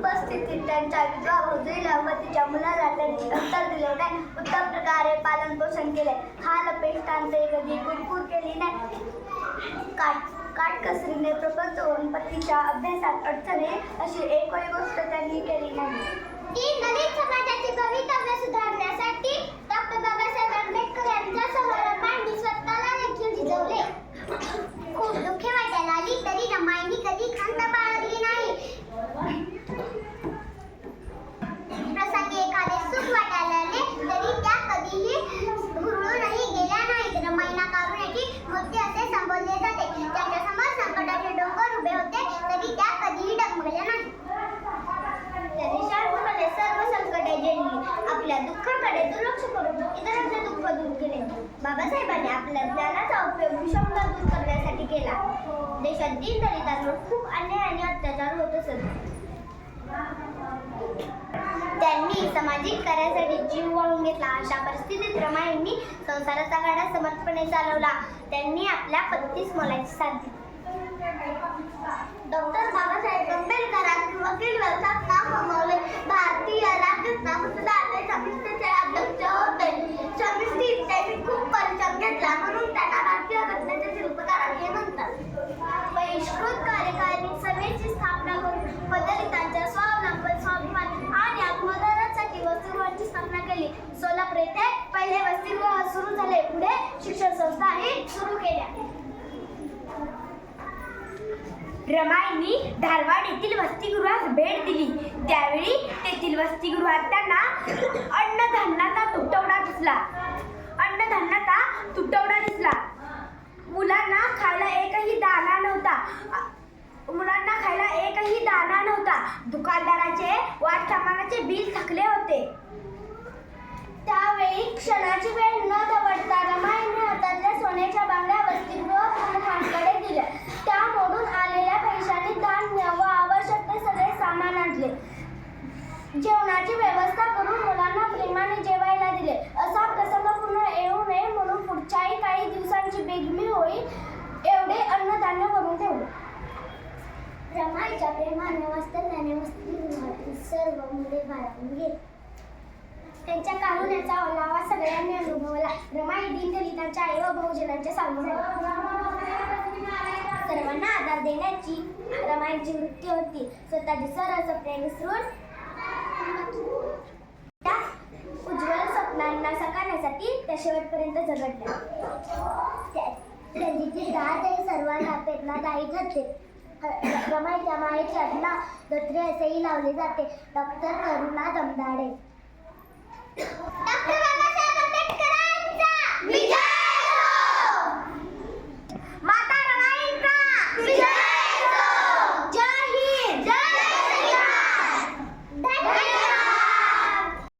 उपस्थितीत अनुपस्थितीत त्यांच्या विधवा भाऊजीला व तिच्या मुलाला त्यांनी उत्तर दिले नाही उत्तम प्रकारे पालन पोषण केले. हाल अपेष्टांचे कधी कुरकुर केली नाही. काट काटकसरीने प्रपंच होऊन पतीच्या अभ्यासात अडचणे अशी एकही गोष्ट त्यांनी केली नाही. ती दलित समाजाची भवितव्य सुधारण्यासाठी आपल्या ज्ञानाचा उपयोग विषमता दूर करण्यासाठी केला. देशात दीनदलितांवर खूप अन्याय आणि अत्याचार होत असत. त्यांनी सामाजिक कार्यासाठी जीव वाहून घेतला. अशा परिस्थितीत रमाईंनी संसाराचा गाडा समर्थपणे चालवला. त्यांनी आपल्या पत्तीस मोलाची साथ दिली. परिश्रम म्हणून त्यांना भारतीय घटनेचे शिल्पकार असे म्हणतात. बहिष्कृत कार्यकारिणी सभेची स्थापना करून पदरितांच्या स्वावलंबन स्वाभिमान आणि आत्मदानासाठी वसतिगृहांची स्थापना केली. सोलापूर येथे पहिले वसतिगृह सुरू झाले. पुढे शिक्षण संस्थाही सुरू केल्या. रमाईंनी धारवाड येथील वसतिगृहास भेट दिली. त्यावेळी तेथील वसतिगृहात त्यांना अन्नधान्याचा तुटवडा दिसला. अन्नधान्याचा तुटवडा दिसला. मुलांना खायला एकही दाना नव्हता. मुलांना खायला एकही दाना नव्हता. दुकानदाराचे वाट सामानाचे बिल थकले होते. त्यावेळी क्षणाची वेळ न दवडता रमाईने हातातल्या सोन्याच्या बांगड्या वसतिगृह प्रमुखांकडे दिल्या. त्या मोडून आलेल्या पैशाने धान्य व आवश्यक ते सगळे सामान आणले. जेवणाची व्यवस्था करून मुलांना प्रेमाने जेवायला दिले. असं अन्नधान्य करून ठेवले. रमाईच्या प्रेमाने वास्तव्याने वसतिगृहातील सर्व मुले भारावून गेली. त्यांच्या कारुण्याचा ओलावा सगळ्यांनी अनुभवला. रमाई दीनदलितांच्या आई व बहुजनांच्या सांगून सर्वांना आधार देण्याची रमाईची वृत्ती होती. स्वतःची सरस प्रेम विसरून त्या उज्ज्वल स्वप्नांना साकारण्यासाठी त्या शेवटपर्यंत झगडल्या. त्यांची दातही सर्वांना प्रेरणादायी ठरते रमाईच्या मायेची आज्ञा दत्रे असेही लावले जाते. डॉक्टर करुणा दमदाडे. डॉक्टर